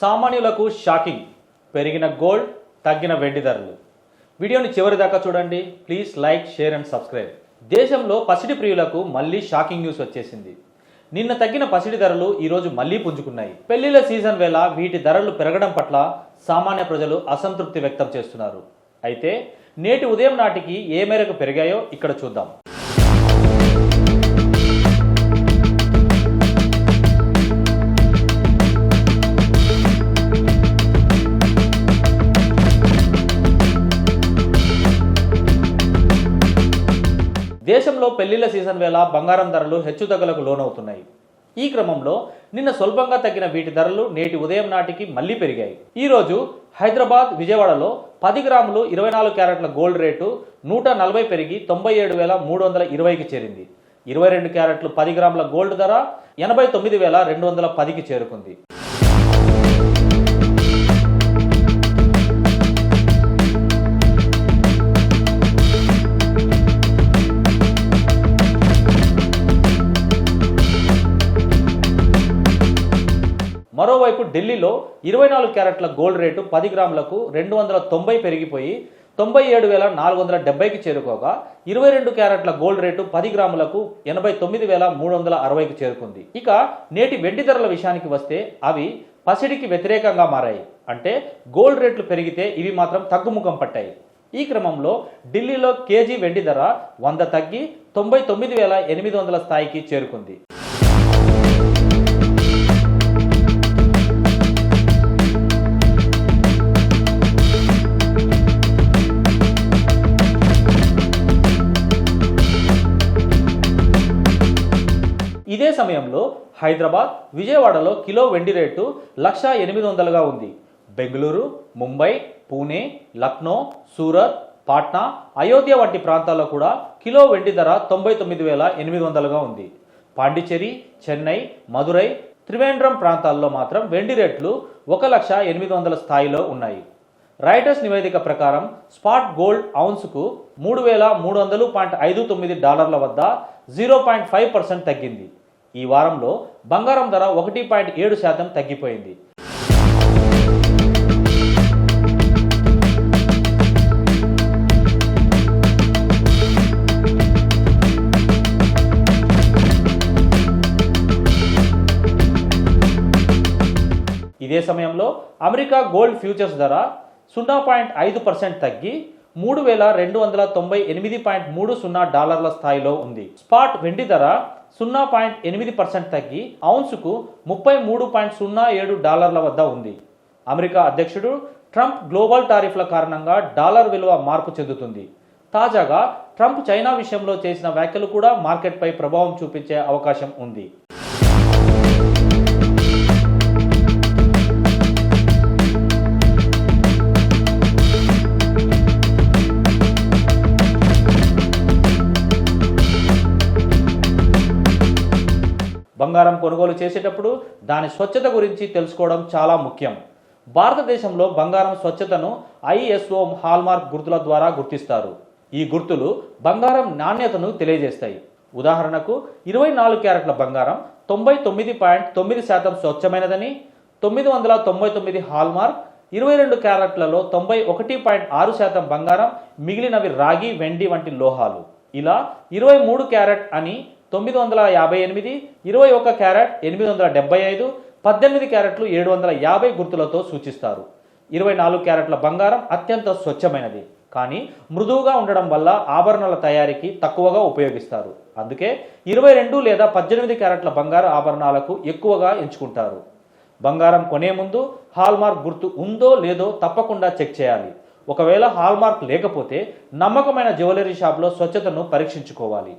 సామాన్యులకు షాకింగ్. పెరిగిన గోల్డ్ తగ్గిన వెండి ధరలు. వీడియోని చివరి దాకా చూడండి. Please like share and subscribe. దేశంలో పసిడి ప్రియులకు మళ్ళీ షాకింగ్ న్యూస్ వచ్చేసింది. నిన్న తగ్గిన పసిడి ధరలు ఈరోజు మళ్ళీ పుంజుకున్నాయి. పెళ్ళిళ్ళ సీజన్ వేళ వీటి ధరలు పెరగడం పట్ల సామాన్య ప్రజలు అసంతృప్తి వ్యక్తం చేస్తున్నారు. అయితే నేటి ఉదయం నాటికి ఏ మేరకు పెరిగాయో ఇక్కడ చూద్దాం. దేశంలో పెళ్ళిళ్ళ సీజన్ వేళ బంగారం ధరలు హెచ్చుతగ్గులకు లోనవుతున్నాయి. ఈ క్రమంలో నిన్న స్వల్పంగా తగ్గిన వీటి ధరలు నేటి ఉదయం నాటికి మళ్ళీ పెరిగాయి. ఈరోజు హైదరాబాద్ విజయవాడలో పది గ్రాములు ఇరవై నాలుగు క్యారెట్ల గోల్డ్ రేటు నూట నలభై పెరిగి తొంభై ఏడు వేల మూడు వందల ఇరవైకి చేరింది. ఇరవై రెండు క్యారెట్లు పది గ్రాముల గోల్డ్ ధర ఎనభై తొమ్మిది వేల రెండు వందల పదికి చేరుకుంది. మరోవైపు ఢిల్లీలో ఇరవై నాలుగు క్యారెట్ల గోల్డ్ రేటు పది గ్రాములకు రెండు వందల తొంభై పెరిగిపోయి తొంభై ఏడు వేల నాలుగు వందల డెబ్బైకి చేరుకోగా ఇరవై రెండు క్యారెట్ల గోల్డ్ రేటు పది గ్రాములకు ఎనభై తొమ్మిది వేల మూడు వందల అరవైకి చేరుకుంది. ఇక నేటి వెండి ధరల విషయానికి వస్తే అవి పసిడికి వ్యతిరేకంగా మారాయి. అంటే గోల్డ్ రేట్లు పెరిగితే ఇవి మాత్రం తగ్గుముఖం పట్టాయి. ఈ క్రమంలో ఢిల్లీలో కేజీ వెండి ధర వంద తగ్గి తొంభై తొమ్మిది వేల ఎనిమిది వందల స్థాయికి చేరుకుంది. ఇదే సమయంలో హైదరాబాద్ విజయవాడలో కిలో వెండి రేటు లక్ష ఎనిమిది వందలుగా ఉంది. బెంగళూరు ముంబై పూణే లక్నో సూరత్ పాట్నా అయోధ్య వంటి ప్రాంతాల్లో కూడా కిలో వెండి ధర తొంభై తొమ్మిది వేల ఎనిమిది వందలుగా ఉంది. పాండిచ్చేరి చెన్నై మదురై త్రివేంద్రం ప్రాంతాల్లో మాత్రం వెండి రేట్లు ఒక లక్ష ఎనిమిది వందల స్థాయిలో ఉన్నాయి. రైటర్స్ నివేదిక ప్రకారం స్పాట్ గోల్డ్ ఔన్స్కు మూడు వేల మూడు వందలు పాయింట్ ఐదు తొమ్మిది డాలర్ల వద్ద జీరో పాయింట్ ఫైవ్ పర్సెంట్ తగ్గింది. ఈ వారంలో బంగారం ధర ఒకటి పాయింట్ ఏడు శాతం తగ్గిపోయింది. ఇదే సమయంలో అమెరికా గోల్డ్ ఫ్యూచర్స్ ధర సున్నా పాయింట్ ఐదు పర్సెంట్ తగ్గి మూడు వేల రెండు వందల తొంభై ఎనిమిది పాయింట్ మూడు సున్నా డాలర్ల స్థాయిలో ఉంది. స్పాట్ వెండి ధర సున్నా పాయింట్ ఎనిమిది పర్సెంట్ తగ్గి ఔన్సుకు ముప్పై మూడు పాయింట్ సున్నా ఏడు డాలర్ల వద్ద ఉంది. అమెరికా అధ్యక్షుడు ట్రంప్ గ్లోబల్ టారిఫ్ల కారణంగా డాలర్ విలువ మార్పు చెందుతుంది. తాజాగా ట్రంప్ చైనా విషయంలో చేసిన వ్యాఖ్యలు కూడా మార్కెట్పై ప్రభావం చూపించే అవకాశం ఉంది. బంగారం కొనుగోలు చేసేటప్పుడు దాని స్వచ్ఛత గురించి తెలుసుకోవడం చాలా ముఖ్యం. భారతదేశంలో బంగారం స్వచ్ఛతను ఐఎస్ఓ హాల్మార్క్ గుర్తుల ద్వారా గుర్తిస్తారు. ఈ గుర్తులు బంగారం నాణ్యతను తెలియజేస్తాయి. ఉదాహరణకు ఇరవై నాలుగు క్యారెట్ల బంగారం తొంభై తొమ్మిది పాయింట్ తొమ్మిది శాతం స్వచ్ఛమైనదని తొమ్మిది వందల తొంభై తొమ్మిది హాల్మార్క్ ఇరవై రెండు క్యారెట్లలో తొంభై ఒకటి పాయింట్ ఆరు శాతం బంగారం మిగిలినవి రాగి వెండి వంటి లోహాలు. ఇలా ఇరవై మూడు క్యారెట్ అని తొమ్మిది వందల యాభై ఎనిమిది ఇరవై ఒక క్యారెట్ ఎనిమిది వందల డెబ్బై ఐదు పద్దెనిమిది క్యారెట్లు ఏడు వందల యాభై గుర్తులతో సూచిస్తారు. ఇరవై నాలుగు క్యారెట్ల బంగారం అత్యంత స్వచ్ఛమైనది. కానీ మృదువుగా ఉండడం వల్ల ఆభరణాల తయారీకి తక్కువగా ఉపయోగిస్తారు. అందుకే ఇరవై రెండు లేదా పద్దెనిమిది క్యారెట్ల బంగారు ఆభరణాలకు ఎక్కువగా ఎంచుకుంటారు. బంగారం కొనే ముందు హాల్మార్క్ గుర్తు ఉందో లేదో తప్పకుండా చెక్ చేయాలి. ఒకవేళ హాల్మార్క్ లేకపోతే నమ్మకమైన జ్యువెలరీ షాప్లో స్వచ్ఛతను పరీక్షించుకోవాలి.